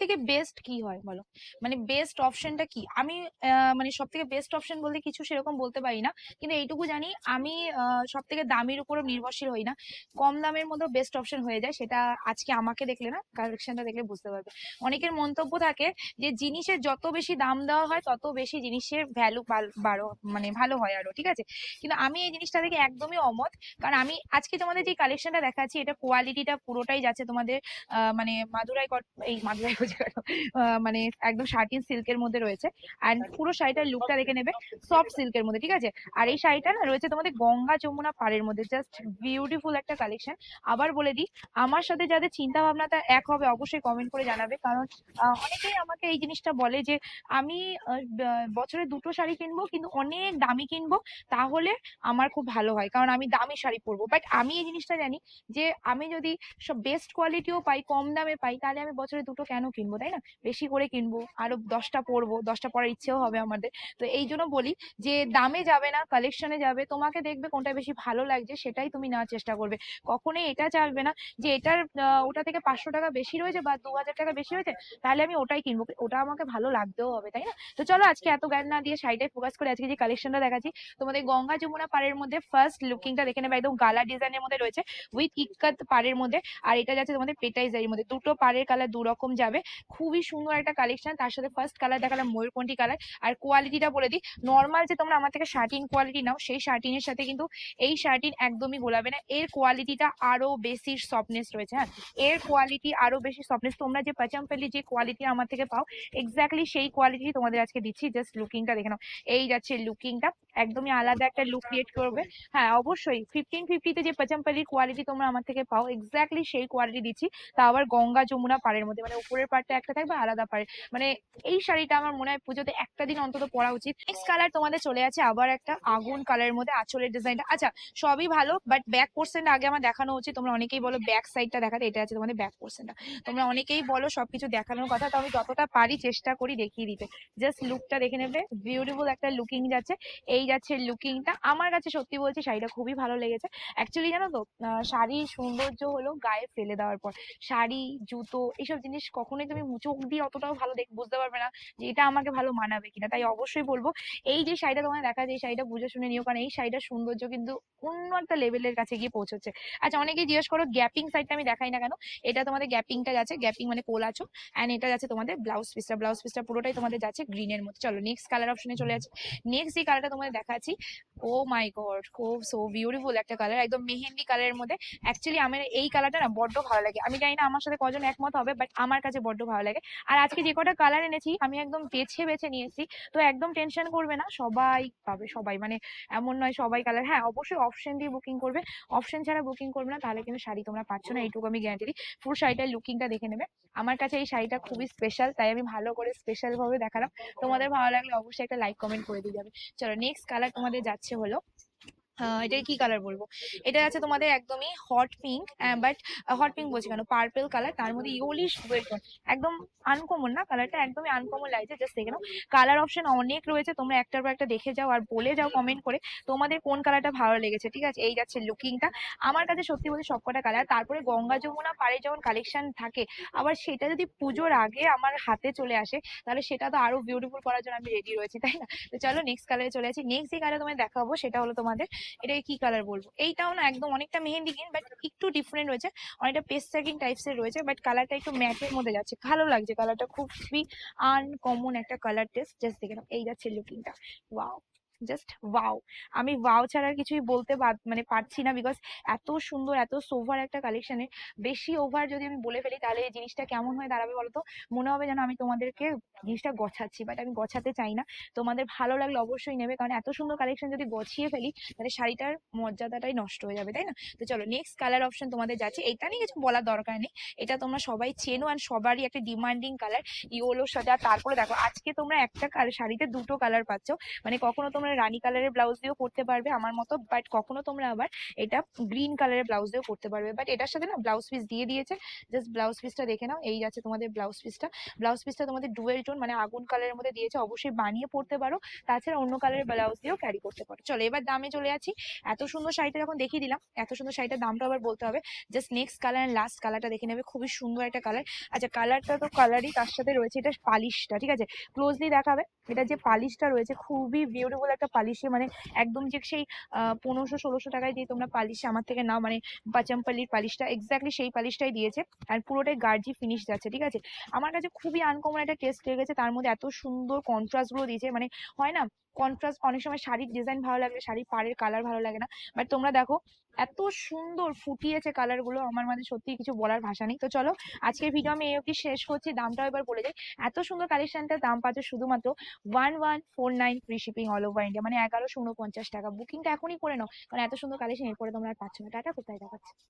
থেকে বেস্ট কি হয় বলো? মানে বেস্ট অপশনটা কি? আমি মানে সব থেকে বেস্ট অপশন বলতে কিছু সেরকম বলতে পারি না। কিন্তু এইটুকু জানি, আমি সব থেকে দামের উপরও নির্ভরশীল হই না। কম দামের মধ্যেও বেস্ট অপশন হয়ে যায়, সেটা আজকে আমাকে দেখলে না কালেকশনটা দেখলে বুঝতে পারবে। অনেকের মন্তব্য থাকে যে জিনিসের যত বেশি দাম দেওয়া হয়, তত বেশি জিনিসের ভ্যালু বাড়ো মানে ভালো হয় আরও, ঠিক আছে? কিন্তু আমি এই জিনিসটা থেকে একদমই অমত, কারণ আমি আজকে তোমাদের যে কালেকশনটা দেখাচ্ছি, এটা কোয়ালিটিটা পুরোটাই যাচ্ছে তোমাদের মানে মাদুরাই এই মাদুরাই মানে একদম শার্টিন সিল্কের মধ্যে রয়েছে। আর পুরো শাড়িটার লুকটা দেখে নেবে সফট সিল্কের মধ্যে ঠিক আছে? আর এই শাড়িটা না রয়েছে তোমাদের গঙ্গা যমুনা পাড়ের মধ্যে জাস্ট বিউটিফুল একটা কালেকশন আবার বলে দিই আমার সাথে যাদের চিন্তা ভাবনাটা এক হবে অবশ্যই কমেন্ট করে জানাবে। কারণ অনেকেই আমাকে এই জিনিসটা বলে যে আমি বছরে দুটো শাড়ি কিনবো কিন্তু অনেক দামি কিনবো তাহলে আমার খুব ভালো হয়। কারণ আমি দামি শাড়ি পরবো। বাট আমি এই জিনিসটা জানি যে আমি যদি সব বেস্ট কোয়ালিটিও পাই কম দামে পাই তাহলে আমি বছরে দুটো কেন কিনবো? তাই না? বেশি করে কিনবো, আরও দশটা পরবো, দশটা পরার ইচ্ছেও হবে আমাদের। তো এই জন্য বলি যে, দামে যাবে না কালেকশনে যাবে, তোমাকে দেখবে কোনটা বেশি ভালো লাগছে, সেটাই তুমি নেওয়ার চেষ্টা করবে। কখনোই এটা চাইবে না যে, এটার ওটা থেকে পাঁচশো টাকা বেশি রয়েছে বা দু হাজার টাকা বেশি হয়েছে তাহলে আমি ওটাই কিনবো। ওটা আমাকে ভালো লাগতেও হবে, তাই না? তো চলো আজকে এত জ্ঞান না দিয়ে শাড়িটাই ফোকাস করে আজকে যে কালেকশনটা দেখাচ্ছি, তোমাদের গঙ্গা যমুনা পাড়ের মধ্যে ফার্স্ট লুকিংটা দেখে নেবে, একদম গালা ডিজাইনের মধ্যে রয়েছে উইথ ইক্কাত পাড়ের মধ্যে, আর এটা যাচ্ছে তোমাদের পেটাইজারির মধ্যে। দুটো পাড়ের কালার দু রকম যাবে খুবই সুন্দর একটা কালেকশন তার সাথে ফার্স্ট কালার দেখালাম ময়ূরকণ্ঠী কালার আর কোয়ালিটিটা বলে দিই নর্মাল যে তোমরা আমার থেকে শার্টিন কোয়ালিটি নাও, সেই শার্টিনের সাথে কিন্তু এই শার্টিন একদমই গোলাবে না, এর কোয়ালিটিটা আরও বেশি সফটনেস রয়েছে হ্যাঁ এর কোয়ালিটি আরও বেশি সফটনেস তোমরা যে পাচামপেলি যে কোয়ালিটি আমার থেকে পাও এক্স্যাক্টলি সেই কোয়ালিটি তোমাদের আজকে দিচ্ছি জাস্ট লুকিংটা দেখে নাও, এই যাচ্ছে লুকিংটা একদমই আলাদা একটা লুক ক্রিয়েট করবে হ্যাঁ অবশ্যই ফিফটিন ফিফটিতে যে পাচামপালির কোয়ালিটি তোমরা আমার থেকে পাও এক্স্যাক্টলি সেই কোয়ালিটি দিচ্ছি, তা আবার গঙ্গা যমুনা পাড়ের মধ্যে মানে উপরের পাড়টা একটা থাকবে, আলাদা পাড়ে। মানে এই শাড়িটা আমার মনে হয় পুজোতে একটা দিন অন্তত পরা উচিত। নেক্সট কালার তোমাদের চলে আছে আবার একটা আগুন কালারের মধ্যে আঁচলের ডিজাইনটা আচ্ছা সবই ভালো বাট ব্যাক পোর্শনটা আগে আমার দেখানো উচিত। তোমরা অনেকেই বলো ব্যাক সাইডটা দেখাতে, এটা আছে তোমাদের ব্যাক পোর্শনটা তোমরা অনেকেই বলো সবকিছু দেখানোর কথা তো আমি যতটা পারি চেষ্টা করি দেখিয়ে দিতে। জাস্ট লুকটা দেখে নেবে বিউটিফুল একটা লুকিং যাচ্ছে। এই যাচ্ছে লুকিংটা আমার কাছে সত্যি বলছি শাড়িটা খুবই ভালো লেগেছে। অ্যাকচুয়ালি জানো তো শাড়ির সৌন্দর্য হলো গায়ে ফেলে দেওয়ার পর। শাড়ি, জুতো এইসব জিনিস কখনোই তুমি চোখ দিয়ে অতটাও ভালো দেখ, বুঝতে পারবে না যে এটা আমাকে ভালো মানাবে কিনা। তাই অবশ্যই বলব, এই যে শাড়িটা তোমার দেখা যায়, এই শাড়িটা বুঝে শুনে নিও, কারণ এই শাড়িটার সৌন্দর্য কিন্তু অন্য একটা লেভেলের কাছে গিয়ে পৌঁছচ্ছে। আচ্ছা অনেকেই জিজ্ঞেস করো গ্যাপিং সাইডটা আমি দেখাই না কেন? এটা তোমাদের গ্যাপিংটা যাচ্ছে গ্যাপিং মানে কোল আছো অ্যান্ড এটা যাচ্ছে তোমাদের ব্লাউজ পিসটা ব্লাউজ পিসটা পুরোটাই তোমাদের যাচ্ছে গ্রিনের মধ্যে। চলো নেক্সট কালার অপশনে চলে যাচ্ছে। নেক্সট যে কালারটা তোমাদের দেখাচ্ছি ও মাই গড খুব সো বিউটিফুল একটা কালার একদম মেহেন্দি কালারের মধ্যে। অ্যাকচুয়ালি আমার এই কালারটা না বড্ড ভালো লাগে। আমি জানি না আমার সাথে কজন একমত হবে বাট আমার কাছে বড্ড ভালো লাগে। আর আজকে যে কটা কালার এনেছি, আমি একদম বেছে বেছে নিয়েছি। তো একদম টেনশন করবে না, সবাই পাবে, সবাই। মানে এমন নয় সবাই কালার হ্যাঁ অবশ্যই অপশন দিয়ে বুকিং করবে। অপশন ছাড়া বুকিং করবে না, তাহলে কিন্তু শাড়ি তোমরা পাচ্ছ না, এইটুকু আমি গ্যারান্টি দিই। ফুল শাড়িটার লুকিংটা দেখে নেবে। আমার কাছে এই শাড়িটা খুবই স্পেশাল তাই আমি ভালো করে স্পেশাল ভাবে দেখালাম। তোমাদের ভালো লাগলে অবশ্যই একটা লাইক কমেন্ট করে দিয়ে যাবে। চলো নেক্সট কালার তোমাদের যাচ্ছে। হলো আহ, এটা কি কালার বলব? এটা আছে তোমাদের একদমই hot pink but hot pink বলছি কেন? পার্পেল কালার তার মধ্যে ইউলিশ ওয়েলটন একদম আনকমন না? কালারটা একদমই আনকমন লাগছে জাস্ট দেখে নাও। কালার অপশন অনেক রয়েছে তোমরা একটার পর একটা দেখে যাও আর বলে যাও কমেন্ট করে তোমাদের কোন কালারটা ভালো লেগেছে ঠিক আছে? এই যাচ্ছে লুকিংটা আমার কাছে সত্যি বলতে সবকটা কালার তারপরে গঙ্গা যমুনা পাড়ে যখন কালেকশন থাকে আবার সেটা যদি পুজোর আগে আমার হাতে চলে আসে তাহলে সেটা তো আরও বিউটিফুল করার জন্য আমি রেডি রয়েছি তাই না? তো চলো নেক্সট কালারে চলে আসি। নেক্সট যে কালার তোমায় দেখাবো সেটা হলো তোমাদের এটা কি কালার বলব? এইটাও না একদম অনেকটা মেহেন্দি গ্রিন বাট একটু ডিফারেন্ট রয়েছে। অনেকটা পেস্ট স্যাকিং টাইপস এর রয়েছে বাট কালারটা একটু ম্যাটের মধ্যে যাচ্ছে। ভালো লাগছে কালারটা খুবই আনকমন একটা কালার টেস্ট জাস্ট দেখে এই যাচ্ছে লুকিংটা ওয়াও জাস্ট ওয়াও আমি ওয়াও ছাড়া কিছুই বলতে মানে পারছি না বিকজ এত সুন্দর, এত সোভার একটা কালেকশনে বেশি ওভার যদি আমি বলে ফেলি তাহলে এই জিনিসটা কেমন হয়ে দাঁড়াবে বলতো মনে হবে যেন আমি তোমাদেরকে জিনিসটা গছাচ্ছি বাট আমি গছাতে চাই না। তোমাদের ভালো লাগলে অবশ্যই নেবে, কারণ এত সুন্দর কালেকশন যদি গছিয়ে ফেলি তাহলে শাড়িটার মর্যাদাটাই নষ্ট হয়ে যাবে, তাই না? তো চলো নেক্সট কালার অপশন তোমাদের যাচ্ছে। এটা নিয়ে কিছু বলার দরকার নেই। এটা তোমরা সবাই চেনো আর সবারই একটা ডিমান্ডিং কালার ইয়োলোর সাথে আর তারপরে দেখো, আজকে তোমরা একটা শাড়িতে দুটো কালার পাচ্ছ। মানে কখনো তোমরা তোমরা রানী কালারের ব্লাউজ দিয়েও পরতে পারবে আমার মতো বাট কখনো তোমরা আবার এটা গ্রিন কালারের ব্লাউজ দিয়েও পরতে পারবে। বাট এটার সাথে না ব্লাউজ পিস দিয়ে দিয়েছে। জাস্ট ব্লাউজ পিসটা দেখে নাও, এই আছে তোমাদের ব্লাউজ পিসটা ব্লাউজ পিসটা তোমাদের ডুয়েল টোন মানে আগুন কালারের মধ্যে দিয়েছে, অবশ্যই বানিয়ে পরতে পারো। তাছাড়া অন্য কালারের ব্লাউজ দিয়েও ক্যারি করতে পারো। চলো, এবার দামে চলে যাচ্ছি। এত সুন্দর শাড়িটা যখন দেখিয়ে দিলাম, এত সুন্দর শাড়িটার দামটা আবার বলতে হবে। Just next colour and last কালারটা দেখে নেবে, খুবই সুন্দর একটা কালার আচ্ছা কালারটা তো কালারই তার সাথে রয়েছে, এটা পালিশটা, ঠিক আছে? ক্লোজলি দেখাবে, এটা যে পালিশটা রয়েছে, খুবই বিউটিফুল একটা পালিশে মানে একদম যে সেই পনেরোশো ষোলোশো টাকায় দিয়ে তোমরা পালিশে আমার থেকে নাও মানে বাচামপাল্লির পালিশটা এক্স্যাক্টলি সেই পালিশটাই দিয়েছে। আর পুরোটাই গার্জি ফিনিশ যাচ্ছে, ঠিক আছে? আমার কাছে খুবই আনকমন একটা টেস্ট গেছে তার মধ্যে এত সুন্দর কন্ট্রাস্টগুলো দিয়েছে মানে হয় না? কন্ট্রাস্ট অনেক সময় শাড়ির ডিজাইন ভালো লাগলে, শাড়ির পাড়ের কালার ভালো লাগে না। বাট তোমরা দেখো, এত সুন্দর ফুটিয়েছে কালারগুলো, আমার মানে সত্যি কিছু বলার ভাষা নেই। তো চলো, আজকের ভিডিও আমি এই অবধি শেষ করছি, দামটাও এবার বলে যাই। এত সুন্দর কালেকশনটার দাম পাচ্ছ শুধুমাত্র one one four nine free shipping all over India মানে এগারোশো উনপঞ্চাশ টাকা। বুকিংটা এখনই করে নাও, কারণ এত সুন্দর কালেকশন এরপরে তোমরা আর পাচ্ছ না। টাটা, কোথায় দেখাচ্ছে?